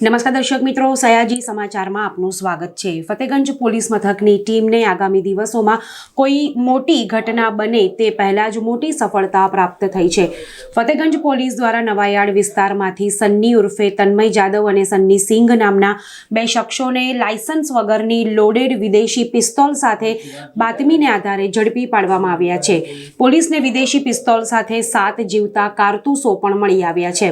નમસ્કાર દર્શક મિત્રો, સયાજી સમાચારમાં આપનું સ્વાગત છે. ફતેગંજ પોલીસ મથકની ટીમને આગામી દિવસોમાં કોઈ મોટી ઘટના બને તે પહેલાં જ મોટી સફળતા પ્રાપ્ત થઈ છે. ફતેગંજ પોલીસ દ્વારા નવાયાર્ડ વિસ્તારમાંથી સન્ની ઉર્ફે તન્મય જાદવ અને સન્ની સિંઘ નામના બે શખ્સોને લાયસન્સ વગરની લોડેડ વિદેશી પિસ્તોલ સાથે બાતમીને આધારે ઝડપી પાડવામાં આવ્યા છે. પોલીસને વિદેશી પિસ્તોલ સાથે સાત જીવતા કારતૂસો પણ મળી આવ્યા છે.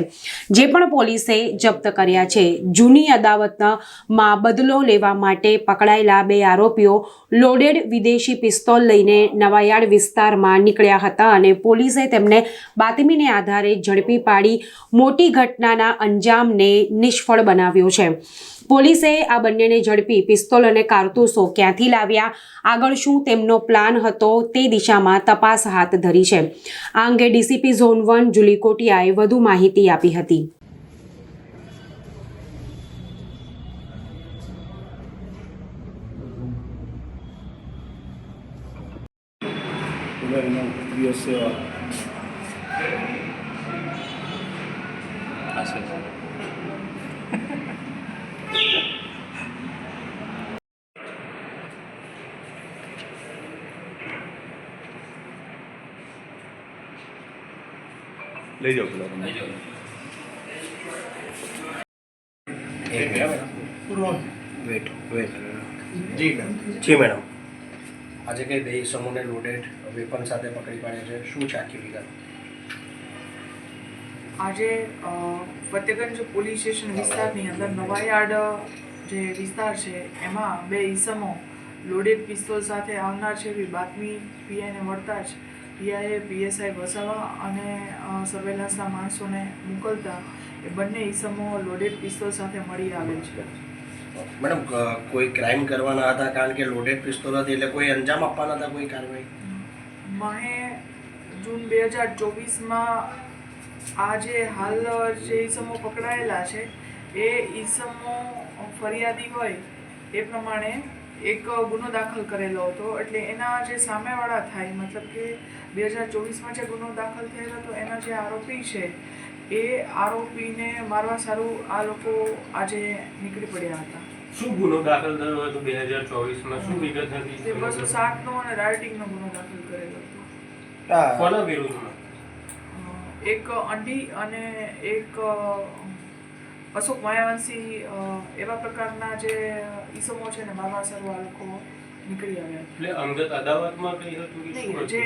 જે પણ પોલીસે જપ્ત કર્યા છે જૂની અદાવતમાં બદલો લેવા માટે પકડાયેલા બે આરોપીઓ લોડેડ વિદેશી પિસ્તોલ લઈને નવાયાર્ડ વિસ્તારમાં નીકળ્યા હતા અને પોલીસે તેમને બાતમીને આધારે ઝડપી પાડી મોટી ઘટનાના અંજામને નિષ્ફળ બનાવ્યો છે. પોલીસે આ બંનેને ઝડપી પિસ્તોલ અને કારતૂસો ક્યાંથી લાવ્યા? આગળ શું તેમનો પ્લાન હતો તે દિશામાં તપાસ હાથ ધરી છે. આ અંગે ડીસીપી ઝોન વન જુલી કોટિયાએ વધુ માહિતી આપી હતી. Tuloy ng PSA. લઈ જાઓ પેલા તમે વેટ વેટ જી મેમ જી મેડમ આજે કઈ બે ઇસમોને લોડેડ વેપન સાથે પકડી પાડે છે. શું છે આખી વિગત? આજે ફતેગંજ પોલીસ સ્ટેશન વિસ્તારની અંદર નવાયાર્ડ, જે વિસ્તાર છે, એમાં બે ઈસમો લોડેડ પિસ્તોલ સાથે આવનાર છે એવી બાતમી પીઆઈને મળતા જ પીઆઈએ પીએસઆઈ વસાવા અને સર્વેલન્સના માણસોને મોકલતા એ બંને ઈસમો લોડેડ પિસ્તોલ સાથે મળી આવે છે. મેડમ કોઈ ક્રાઇમ કરવાના હતા? કારણ કે લોડેડ પિસ્તોલ હતી એટલે કોઈ અંજામ આપવાના હતા કોઈ કાર્યવાહી? માહે જૂન બે હજાર ચોવીસમાં આ જે હાલ જે ઈસમો પકડાયેલા છે, એ ઈસમો ફરિયાદી હોય એ પ્રમાણે એક ગુનો દાખલ કરેલો હતો. એટલે એના જે સામેવાળા થાય, મતલબ કે બે હજાર ચોવીસમાં જે ગુનો દાખલ થયેલો હતો, એના જે આરોપી છે એ આરોપીને મારવા સારું આ લોકો આજે નીકળી પડ્યા હતા. શું ગુનો દાખલ થયો હતો બે હજાર ચોવીસમાં શું વિગત તે હતી બસો સાતનો અને રાઇટિંગનો ગુનો દાખલ કરેલો હતો. કોના વિરુદ્ધમાં એક અંડી અને એક અશોક માયાવંશી એવા પ્રકારના જે ઈસમો છે ને મારવા સારું આ લોકો નીકળી આવ્યા એટલે અંગત અદાવતમાં કઈ હતું કે નહીં જે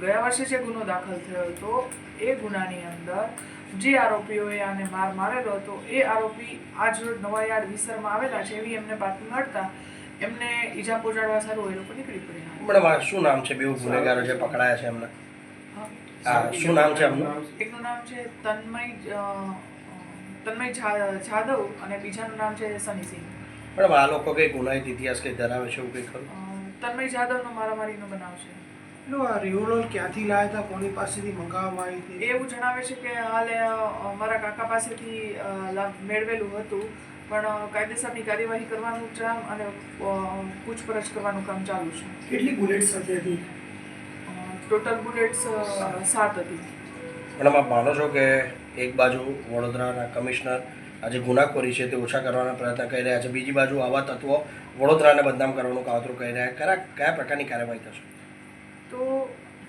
ગયા વર્ષે જે ગુનો દાખલ થયો હતો એ ગુનાની અંદર જે આરોપીઓએ આને માર મારેલો હતો એ આરોપી આજ રોજ નવાયાર્ડ વિસ્તારમાં આવેલા છે એવી એમને બાતમી મળતા એમને ઈજા પહોંચાડવા સારું એ લોકો નીકળી પડ્યા. મેડમ શું નામ છે? બેઉ ગુનેગારો જે પકડાયા છે એમને? શું નામ છે એમનું? એકનું નામ છે તન્મય તન્મય જાદવ અને બીજાનું નામ છે સનીસિંહ. મેડમ આ લોકો કઈ ગુનાહિત ઇતિહાસ કઈ ધરાવે છે એવું કઈ ખરું? તન્મય જાદવનો મારામારીનો બનાવ છે. પેલું આ રિવોલ્વર ક્યાંથી લાવ્યા હતા? કોની પાસેથી મંગાવવામાં આવી હતી? એ એવું જણાવે છે કે હાલ મારા કાકા પાસેથી લાભ મેળવેલું હતું. પણ કાયદેસરની કાર્યવાહી કરવાનું કામ અને પૂછપરછ કરવાનું કામ ચાલુ છે. કેટલી બુલેટ્સ સાથે હતી ટોટલ બુલેટ્સ સાત હતી. પણ આપ માનો છો કે એક બાજુ વડોદરાના કમિશનર આજે ગુનાખોરી છે તે ઓછા કરવાના પ્રયત્ન કરી રહ્યા છે. બીજી બાજુ આવા તત્વો વડોદરાને બદનામ કરવાનું કાવતરું કરી રહ્યા કયા કયા પ્રકારની કાર્યવાહી થશે? તો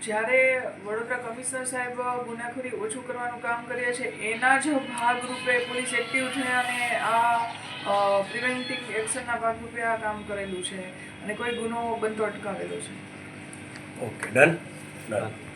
જ્યારે વડોદરા કમિશનર સાહેબ ગુનાખોરી ઓછું કરવાનું કામ કરે છે એના જ ભાગરૂપે પોલીસ એક્ટિવ થઈ અને આ પ્રિવેન્ટિંગ એક્શનના ભાગરૂપે આ કામ કરેલું છે અને કોઈ ગુનો બનતો અટકાવેલો છે. Okay done? ડન.